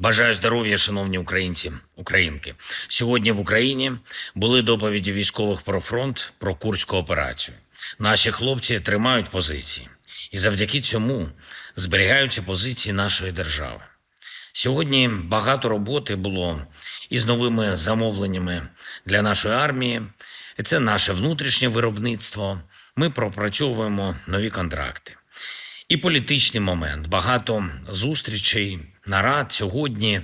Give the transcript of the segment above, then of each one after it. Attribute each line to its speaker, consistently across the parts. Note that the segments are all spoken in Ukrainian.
Speaker 1: Бажаю здоров'я, шановні українці, українки. Сьогодні в Україні були доповіді військових про фронт, про курську операцію. Наші хлопці тримають позиції, і завдяки цьому зберігаються позиції нашої держави. Сьогодні багато роботи було із новими замовленнями для нашої армії. Це наше внутрішнє виробництво. Ми пропрацьовуємо нові контракти. І політичний момент. Багато зустрічей, нарад сьогодні,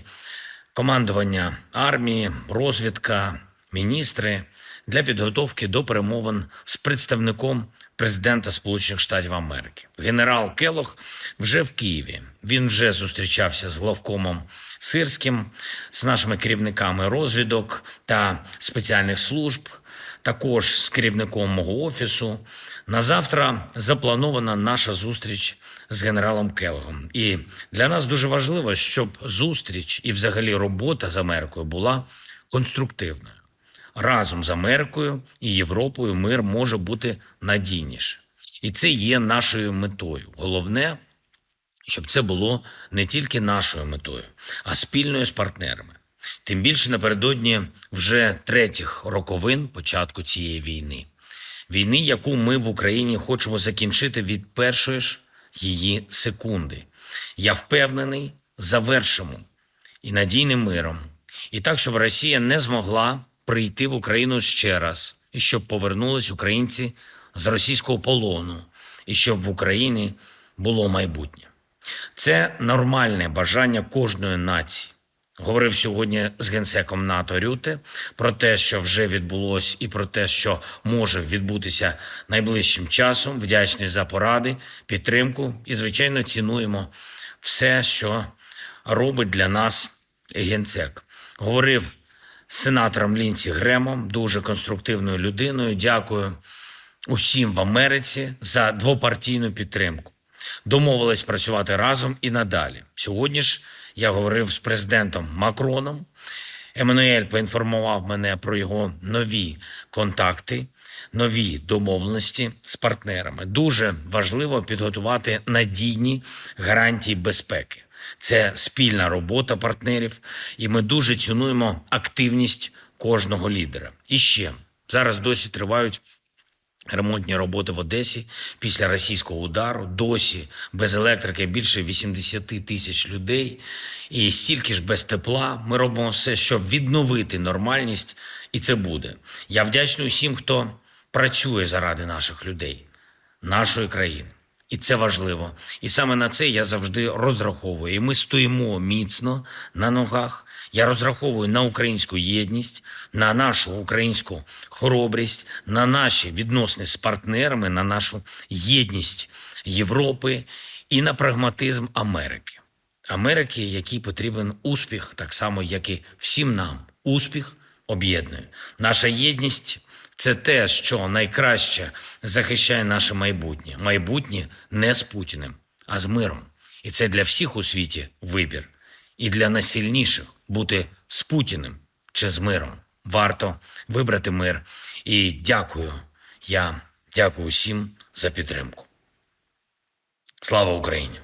Speaker 1: командування армії, розвідка, міністри для підготовки до перемовин з представником президента Сполучених Штатів Америки. Генерал Келох вже в Києві. Він вже зустрічався з главкомом Сирським, з нашими керівниками розвідок та спеціальних служб також з керівником мого офісу. На завтра запланована наша зустріч з генералом Келгом. І для нас дуже важливо, щоб зустріч і взагалі робота з Америкою була конструктивною. Разом з Америкою і Європою мир може бути надійніше. І це є нашою метою. Головне, щоб це було не тільки нашою метою, а спільною з партнерами. Тим більше напередодні вже третіх роковин початку цієї війни. Війни, яку ми в Україні хочемо закінчити від першої ж її секунди. Я впевнений, завершимо і надійним миром, і так, щоб Росія не змогла прийти в Україну ще раз, і щоб повернулись українці з російського полону, і щоб в Україні було майбутнє. Це нормальне бажання кожної нації. Говорив сьогодні з генсеком НАТО Рюте про те, що вже відбулось, і про те, що може відбутися найближчим часом. Вдячний за поради, підтримку і, звичайно, цінуємо все, що робить для нас генсек. Говорив з сенатором Лінці Гремом, дуже конструктивною людиною. Дякую усім в Америці за двопартійну підтримку. Домовились працювати разом і надалі. Сьогодні ж я говорив з президентом Макроном. Еммануель поінформував мене про його нові контакти, нові домовленості з партнерами. Дуже важливо підготувати надійні гарантії безпеки. Це спільна робота партнерів, і ми дуже цінуємо активність кожного лідера. І ще зараз досі тривають Ремонтні роботи в Одесі після російського удару досі без електрики більше 80 тисяч людей, і стільки ж без тепла. Ми робимо все, щоб відновити нормальність, і це буде. Я вдячний усім, хто працює заради наших людей, нашої країни. І це важливо. І саме на це я завжди розраховую. І ми стоїмо міцно на ногах. Я розраховую на українську єдність, на нашу українську хоробрість, на наші відносини з партнерами, на нашу єдність Європи і на прагматизм Америки. Америки, якій потрібен успіх, так само, як і всім нам. Успіх об'єднує. Наша єдність це те, що найкраще захищає наше майбутнє. Майбутнє не з Путіним, а з миром. І це для всіх у світі вибір. І для найсильніших бути з Путіним чи з миром. Варто вибрати мир. І дякую. Я дякую всім за підтримку. Слава Україні!